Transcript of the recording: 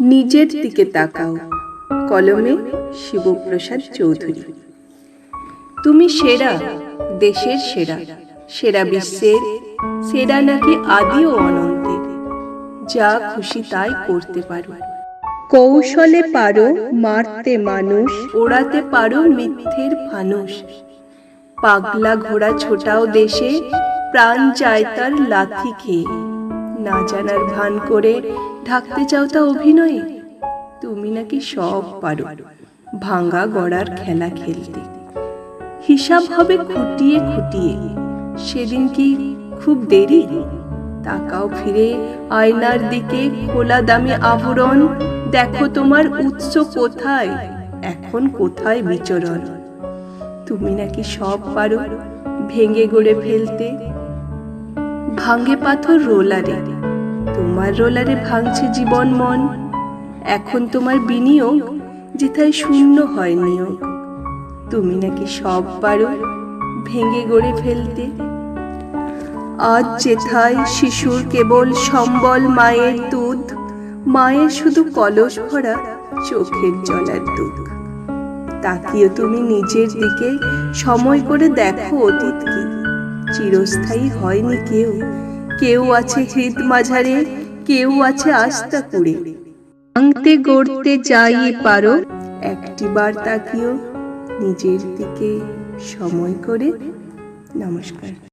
নিজের দিকে তাকাও। কলমে শিবপ্রসাদ চৌধুরী। তুমি সেরা দেশের সেরা সেরা বিশ্বের সেরা নাকি আদি ও অনন্তের যা খুশি তাই করতে পারো। কৌশলে পারো মারতে মানুষ। ওড়াতে পারো মিথ্যের ফানুষ। পাগলা ঘোড়া ছোটাও দেশে প্রাণ চায় তার লাথি খেয়ে। না জানার ভান করে ঢাকতে চাও তা অভিনয়ে? তুমি নাকি সব পারো, ভাঙা গড়ার খেলা খেলতে। হিসাব হবে খুঁটিয়ে খুঁটিয়ে, সেদিন কি খুব দেরি? তাকাও ফিরে, আয়নার দিকে খোলা দামি আবরণ, দেখো তোমার উৎস কোথায়, এখন কোথায় বিচরণ? তুমি নাকি সব পারো, ভেঙে গড়ে ফেলতে? ভাঙে পাথর রোলারে। তোমার রোলারে ভাঙছে জীবন মন। এখন তোমার বিনিয়োগ, যেথায় শূন্য হয় নিয়োগ। তুমি নাকি সব পারো ভেঙে গড়ে ফেলতে। আজ যেথায় শিশুর কেবল সম্বল মায়ের দুধ, মায়ের শুধু কলস ভরা চোখের জলার দুধ। তাকিয়ে তুমি নিজের দিকে সময় করে দেখো অতীত কি। চিরস্থায়ী হয়নি কেউ। কেউ আছে হৃদ মাঝারে, কেউ আছে আস্থা করে ভাঙতে গড়তে যাই পারো, একটি বার তাকিও, নিজের দিকে সময় করে। নমস্কার।